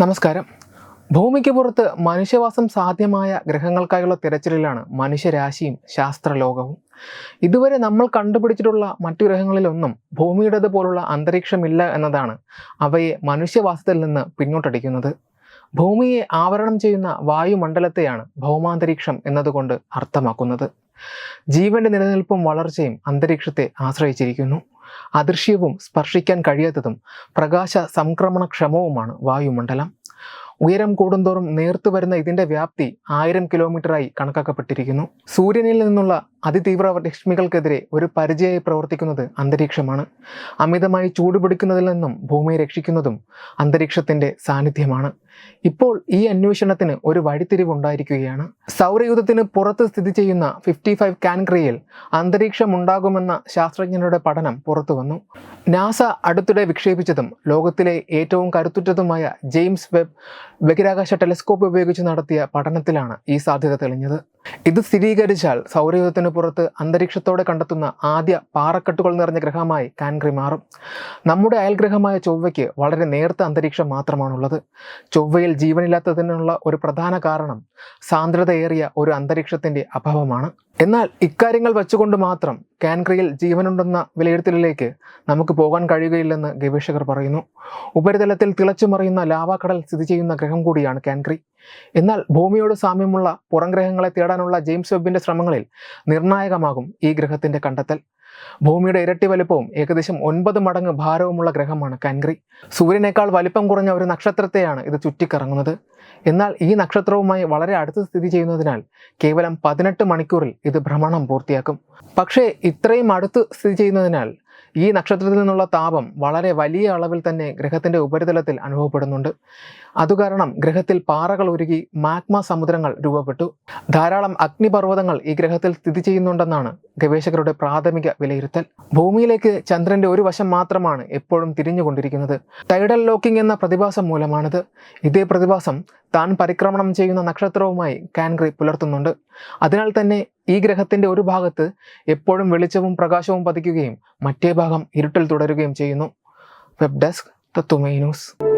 നമസ്കാരം. ഭൂമിക്ക് പുറത്ത് മനുഷ്യവാസം സാധ്യമായ ഗ്രഹങ്ങൾക്കായുള്ള തിരച്ചിലിലാണ് മനുഷ്യരാശിയും ശാസ്ത്രലോകവും. ഇതുവരെ നമ്മൾ കണ്ടുപിടിച്ചിട്ടുള്ള മറ്റു ഗ്രഹങ്ങളിലൊന്നും ഭൂമിയുടേത് പോലുള്ള അന്തരീക്ഷമില്ല എന്നതാണ് അവയെ മനുഷ്യവാസത്തിൽ നിന്ന് പിന്നോട്ടടിക്കുന്നത്. ഭൂമിയെ ആവരണം ചെയ്യുന്ന വായുമണ്ഡലത്തെയാണ് ഭൗമാന്തരീക്ഷം എന്നതുകൊണ്ട് അർത്ഥമാക്കുന്നത്. ജീവന്റെ നിലനിൽപ്പും വളർച്ചയും അന്തരീക്ഷത്തെ ആശ്രയിച്ചിരിക്കുന്നു. അദൃശ്യവും സ്പർശിക്കാൻ കഴിയാത്തതും പ്രകാശ സംക്രമണക്ഷമവുമാണ് വായുമണ്ഡലം. ഉയരം കൂടുന്തോറും നേർത്തു വരുന്ന ഇതിന്റെ വ്യാപ്തി ആയിരം കിലോമീറ്ററായി കണക്കാക്കപ്പെട്ടിരിക്കുന്നു. സൂര്യനിൽ നിന്നുള്ള അതിതീവ്ര രശ്മികൾക്കെതിരെ ഒരു പരിചയമായി പ്രവർത്തിക്കുന്നത് അന്തരീക്ഷമാണ്. അമിതമായി ചൂടുപിടിക്കുന്നതിൽ നിന്നും ഭൂമിയെ രക്ഷിക്കുന്നതും അന്തരീക്ഷത്തിന്റെ സാന്നിധ്യമാണ്. ഇപ്പോൾ ഈ അന്വേഷണത്തിന് ഒരു വഴിത്തിരിവുണ്ടായിരിക്കുകയാണ് സൗരയൂഥത്തിന് പുറത്ത് സ്ഥിതി ചെയ്യുന്ന ഫിഫ്റ്റി ഫൈവ് കാൻക്രിയയിൽ അന്തരീക്ഷമുണ്ടാകുമെന്ന ശാസ്ത്രജ്ഞരുടെ പഠനം പുറത്തു വന്നു നാസ അടുത്തിടെ വിക്ഷേപിച്ചതും ലോകത്തിലെ ഏറ്റവും കരുത്തുറ്റതുമായ ജെയിംസ് വെബ് ബഹിരാകാശ ടെലിസ്കോപ്പ് ഉപയോഗിച്ച് നടത്തിയ പഠനത്തിലാണ് ഈ സാധ്യത തെളിഞ്ഞത്. ഇത് സ്ഥിരീകരിച്ചാൽ സൗരയൂഥത്തിന് പുറത്ത് അന്തരീക്ഷത്തോടെ കണ്ടെത്തുന്ന ആദ്യ പാറക്കെട്ടുകൾ നിറഞ്ഞ ഗ്രഹമായി കാൻഗ്രി മാറും. നമ്മുടെ അയൽഗ്രഹമായ ചൊവ്വയ്ക്ക് വളരെ നേർത്ത അന്തരീക്ഷം മാത്രമാണുള്ളത്. ചൊവ്വയിൽ ജീവനില്ലാത്തതിനുള്ള ഒരു പ്രധാന കാരണം സാന്ദ്രതയേറിയ ഒരു അന്തരീക്ഷത്തിന്റെ അഭാവമാണ്. എന്നാൽ ഇക്കാര്യങ്ങൾ വെച്ചുകൊണ്ട് മാത്രം കാൻക്രിയിൽ ജീവനുണ്ടെന്ന വിലയിരുത്തലിലേക്ക് നമുക്ക് പോകാൻ കഴിയുകയില്ലെന്ന് ഗവേഷകർ പറയുന്നു. ഉപരിതലത്തിൽ തിളച്ചുമറിയുന്ന ലാവാക്കടൽ സ്ഥിതി ചെയ്യുന്ന ഗ്രഹം കൂടിയാണ് കാൻക്രി. എന്നാൽ ഭൂമിയോട് സാമ്യമുള്ള പുറം ഗ്രഹങ്ങളെ തേടാനുള്ള ജെയിംസ് വെബിന്റെ ശ്രമങ്ങളിൽ നിർണായകമാകും ഈ ഗ്രഹത്തിന്റെ കണ്ടെത്തൽ. ഭൂമിയുടെ ഇരട്ടി വലുപ്പവും ഏകദേശം ഒൻപത് മടങ്ങ് ഭാരവുമുള്ള ഗ്രഹമാണ് കാൻഗ്രി സൂര്യനേക്കാൾ വലിപ്പം കുറഞ്ഞ ഒരു നക്ഷത്രത്തെയാണ് ഇത് ചുറ്റിക്കറങ്ങുന്നത്. എന്നാൽ ഈ നക്ഷത്രവുമായി വളരെ അടുത്ത് സ്ഥിതി ചെയ്യുന്നതിനാൽ കേവലം പതിനെട്ട് മണിക്കൂറിൽ ഇത് ഭ്രമണം പൂർത്തിയാക്കും. പക്ഷേ ഇത്രയും അടുത്ത് സ്ഥിതി ചെയ്യുന്നതിനാൽ ഈ നക്ഷത്രത്തിൽ നിന്നുള്ള താപം വളരെ വലിയ അളവിൽ തന്നെ ഗ്രഹത്തിന്റെ ഉപരിതലത്തിൽ അനുഭവപ്പെടുന്നുണ്ട്. അതുകാരണം ഗ്രഹത്തിൽ പാറകൾ ഉരുകി മാഗ്മ സമുദ്രങ്ങൾ രൂപപ്പെട്ടു. ധാരാളം അഗ്നിപർവതങ്ങൾ ഈ ഗ്രഹത്തിൽ സ്ഥിതി ചെയ്യുന്നുണ്ടെന്നാണ് ഗവേഷകരുടെ പ്രാഥമിക വിലയിരുത്തൽ. ഭൂമിയിലേക്ക് ചന്ദ്രന്റെ ഒരു വശം മാത്രമാണ് എപ്പോഴും തിരിഞ്ഞുകൊണ്ടിരിക്കുന്നത്. ടൈഡൽ ലോക്കിംഗ് എന്ന പ്രതിഭാസം മൂലമാണിത്. ഇതേ പ്രതിഭാസം താൻ പരിക്രമണം ചെയ്യുന്ന നക്ഷത്രവുമായി കാൻഗ്രി പുലർത്തുന്നുണ്ട്. അതിനാൽ തന്നെ ഈ ഗ്രഹത്തിന്റെ ഒരു ഭാഗത്ത് എപ്പോഴും വെളിച്ചവും പ്രകാശവും പതിക്കുകയും മറ്റേ ഭാഗം ഇരുട്ടിൽ തുടരുകയും ചെയ്യുന്നു. വെബ് ഡെസ്ക് തത്തുമൈ ന്യൂസ്.